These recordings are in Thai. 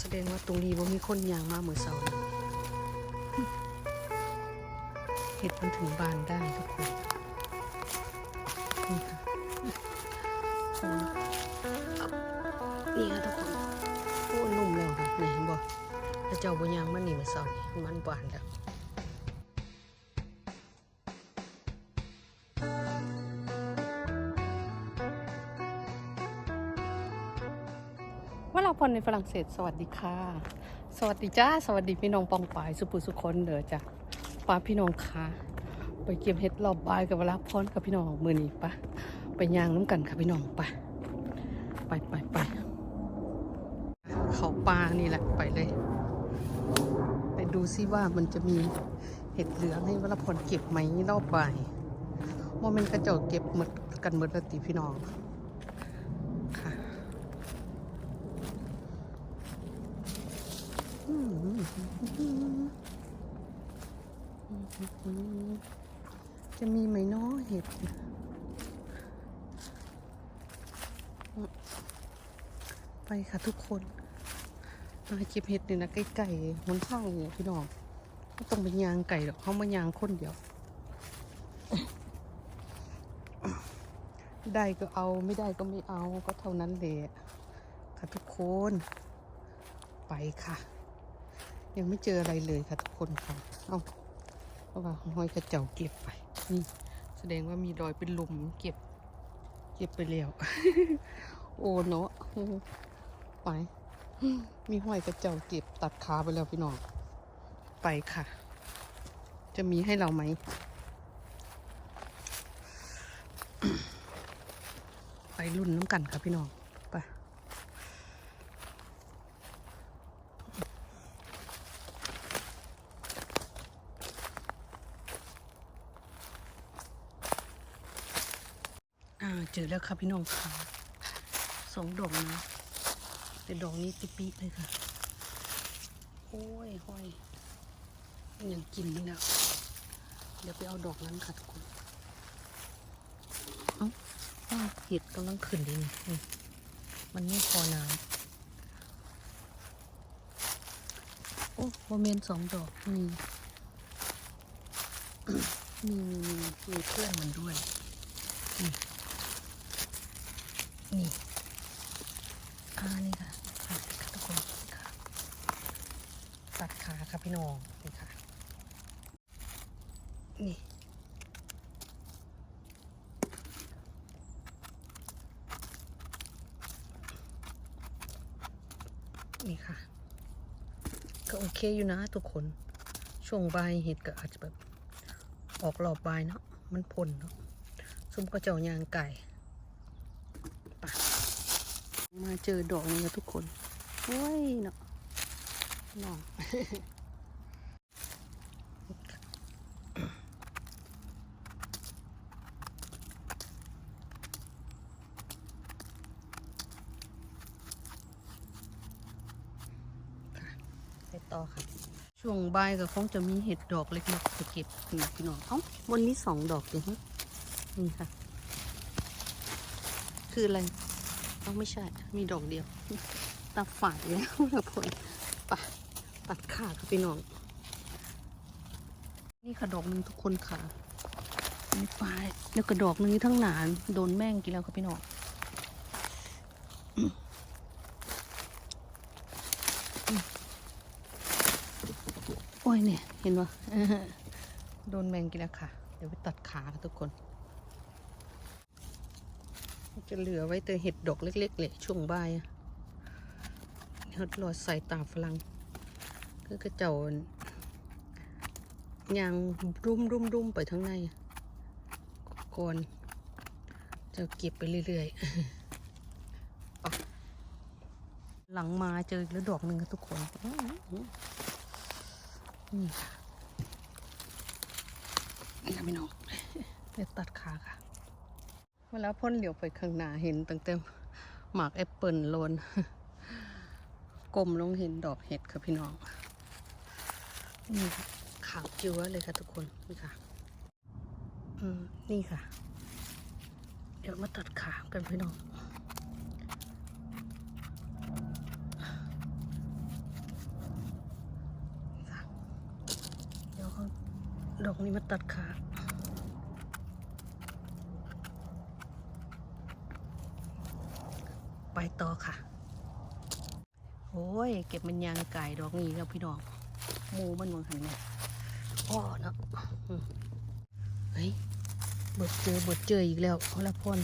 แสดงว่าตรงนี้ว่ามีคนยางมาเหมือนเสานะเห็ดมันถึงบานได้ทุกคนนี่ค่ะนี่ค่ะทุกคนโอ้นุ่มแล้วค่ะไหนเห็นบอกถ้าเจ้าบนยางมันนี่มื่อเสานี่มันบานแล้วาเราพรในฝรั่งเศส สวัสดีค่ะ สวัสดีจ้า สวัสดีพี่น้องปองปายสุปุสุคนเด้อจ้ะป้าพี่น้องค่ะ ไปเก็บเห็ดรอบบายกับเวลาพรกับพี่น้องมือนี้ปะไปย่างน้ำกันค่ะพี่น้องปะไปไปไปเขาปลานี่แหละไปเลย ไปดูซิว่ามันจะมีเห็ดเหลืองให้เวลาพรเก็บไหมรอบบ่ายว่ามันกระจาเก็บหมดกันหมดแล้วติพี่น้องค่ะ จะมีไหมนาะเห็ด ไปค่ะทุกคน มาเก็บเห็ดเนี่ยนะใกล้ๆหนทางเนี่ยพี่น้องไม่ต้องไปยางไก่หรอกเขามายางคนเดียว ได้ก็เอาไม่ได้ก็ไม่เอาก็เท่านั้นแหละค่ะทุกคน ไปค่ะ ยังไม่เจออะไรเลยค่ะทุกคนค่ะ เอาเพราะว่าห้อยกระเจ้าเก็บไปนี่แสดงว่ามีรอยเป็นหลุมเก็บ เก็บไปแล้วโอ้เนาะไปมีห้อยกระเจ้าเก็บตัดขาไปแล้วพี่น้องไปค่ะ จะมีให้เราไหมไปรุ่นน้ำกันค่ะพี่น้องไป จอแล้วค่ะพี่น้องค่ะสองดอกนะแต่ดอกนี้ติปีเลยค่ะ โอ้ยห้อยยังกินนี่นะเดี๋ยวไปเอาดอกนั้นค่ะทุกคนเอ้าเห็ดกำลังขึ้นเลยนี่นี่มันไม่พอน้ำโอ้โมเมนสองดอกมีมีมีมีเพื่อนมันด้วย นี่อ่านี่ค่ะค่ะทุกคนค่ะตัดขาค่ะพี่น้องนี่ค่ะ นี่นี่ค่ะ ก็โอเคอยู่นะทุกคน ช่วงใบเห็ดก็อาจจะแบบ ออกรอบบ่ายเนาะมันพ่นเนาะซุ่มก็เจ้ายางไก่ มาเจอดอกนี้นะทุกคนโอ้ยเนาะเนาะไปต่อค่ะ ช่วงบ่ายก็คงจะมีเห็ดดอกเล็กๆไปเก็บนี่พี่น้องเอ้าวันนี้สองดอกเองฮะนี่ค่ะ คืออะไร ต้องไม่ใช่ มีดอกเดียว ตัดฝ่ายแล้วแล้วผลปะตัดขาค่ะพี่น้อง นี่ค่ะดอกหนึ่งทุกคนค่ะนี่ฝ่ายแล้วก็ดอกหนึงนี่ทั้งหนานโดนแม่งกินแล้วค่ะพี่น้องโอ้ยเนี่ย เห็นปะโดนแมงกินแล้วค่ะ เดี๋ยวไปตัดขาค่ะทุกคน จะเหลือไว้แต่เห็ดดอกเล็กๆเลยช่วงบ่ายเห็ดหลอดใส่ตาฝรั่งคือกระเจ้ายางรุมรุมรุมไปทั้งในก่อนจะเก็บไปเรื่อยๆอหลังมาเจอกแล้วดอกหนึ่งค่ะทุกคนนี่ค่ะนี่ค่ะพี่น้องเดี๋ยวตัดขาค่ะ เวลาพ่นเหลียวไปข้างหน้าเห็นตั้งแต่หมากแอปเปิลโลนกลมลงเห็นดอกเห็ดค่ะพี่น้องนี่ขาวจิ๋วเลยค่ะทุกคนนี่ค่ะ อืมนี่ค่ะ เดี๋ยวมาตัดขามกันพี่น้องเดี๋ยวดอกนี้มาตัดขา ไปต่อค่ะ โอ้ย เก็บมันยางไก่ดอกนี้แล้วพี่น้องหมูมันมองหันเนี่ยพ่อเนาะเฮ้ยเบิดเจอเบิดเจออีกแล้วเอาละพ่น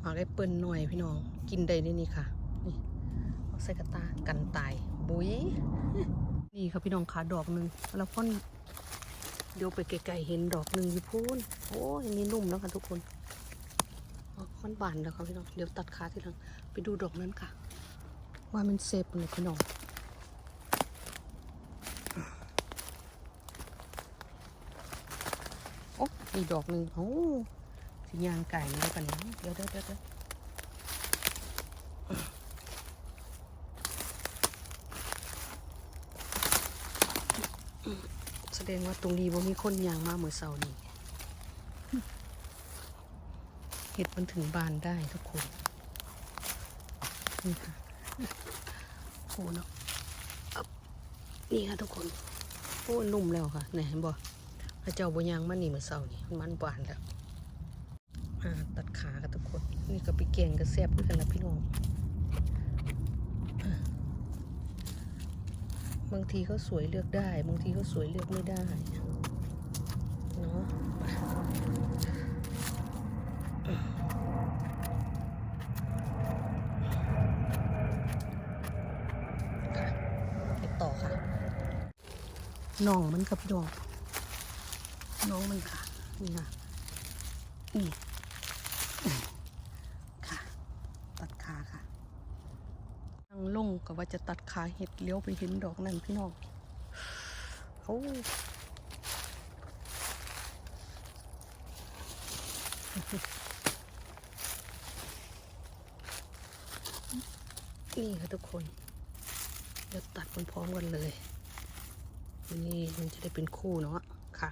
เอาได้เปิ้นหน่อยพี่น้อง กินได้นี่นี่ค่ะ ส่กระตากันตายบุ้ยนี่ครับพี่น้องขาดอกหนึ่งแล้วพ่นเดี๋ยวไปไกลๆเห็นดอกหนึ่งอยู่พูนโอ้ยนี่นุ่มแล้วค่ะทุกคนค่อนบานแล้วครับพี่น้องเดี๋ยวตัดขาทีหลังไปดูดอกนั้นค่ะ ว่ามันเซฟเลยพี่น้องโอ้มีดอกหนึ่งโอ้สียางไก่แล้วกันเดี๋ยวเดี๋ยวเดี๋ยวเดี๋ยว แสดงว่าตรงนี้ว่ามีคนยางมาเมื่อเสาร์นี้เห็ดมันถึงบานได้ทุกคน นี่ค่ะโอ้เนาะอับนี่ค่ะทุกคน โอ้นุ่มแล้วค่ะไหนเห็นบ่พระเจ้าบยางมันนี่เมื่อเสาร์นี้มันบานแล้วตัดขาค่ะทุกคน นี่ก็ไปแกงกระแซบด้วยกันละพี่น้อง บางทีเขาสวยเลือกได้ บางทีเขาสวยเลือกไม่ได้เนาะค่ะไปต่อค่ะน่องมันกับดอกน้องมันค่ะ นี่ค่ะนี่ค่ะ ตัดขาค่ะ ทาง ลงก็ว่าจะตัดขาเห็ดเลี้ยวไปเห็นดอกนั่นพี่น้องโอ้นี่ค่ะทุกคนเดี๋ยวตัดพร้อมๆกันเลย นี่มันจะได้เป็นคู่เนาะค่ะ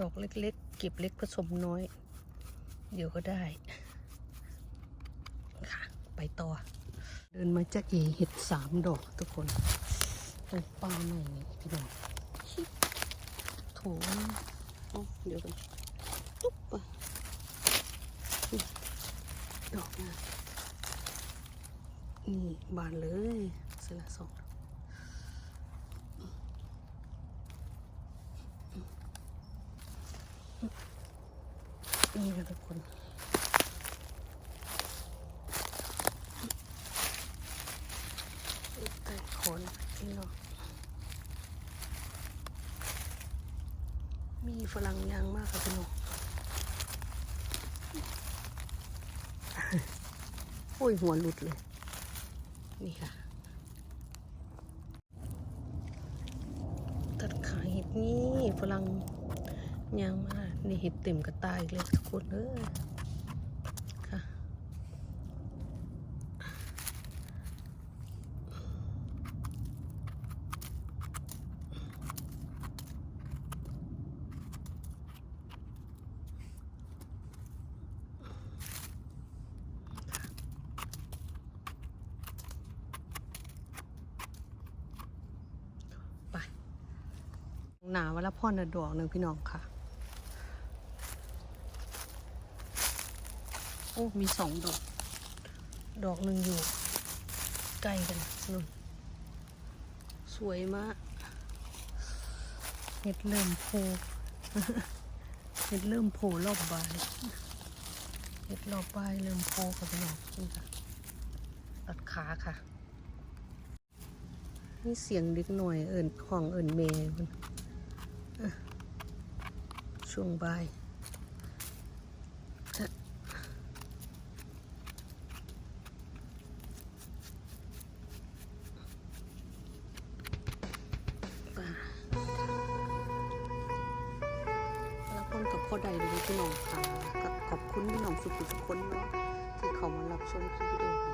ดอกเล็กๆ เก็บเล็กผสมน้อย เดี๋ยวก็ได้ ค่ะ ไปต่อ เดินมาจะเอเห็ดสามดอกทุกคนตรงป้าหน่อยนี่พี่น้องโถเอาเดี๋ยวกันตุ๊บอะดอกนะนี่บานเลยเสร็จละสองดอก นี่ค่ะทุกคนใต้โคนพี่น้องมีฝรั่งยางมากค่ะพี่น้องโอ้ยหัวหลุดเลย นี่ค่ะ ตัดขาเห็ดนี่ฝรั่ง ยางมากนี่เห็ดเต็มกระตายเลยทุกคนเอ้ยค่ะ ไป หนาวันละพ่อนะดอกหนึ่งพี่น้องค่ะ โอ้ มีสองดอก ดอกหนึ่งอยู่ ใกล้กันนู่นสวยมาก เห็ดเริ่มโผล่เห็ดเริ่มโผล่รอบใบเห็ดรอบใบเริ่มโผล่กับพี่น้องนี่ค่ะตัดขาค่ะนี่เสียงเด็กหน่อยเอิ่นของเอิ่นเมย์ช่วงบ่าย อใดเลยพี่น้องค่ะขอบคุณพี่น้องสุขุทุกคนเนาะที่เขามารับชมคลิปวิดีโอ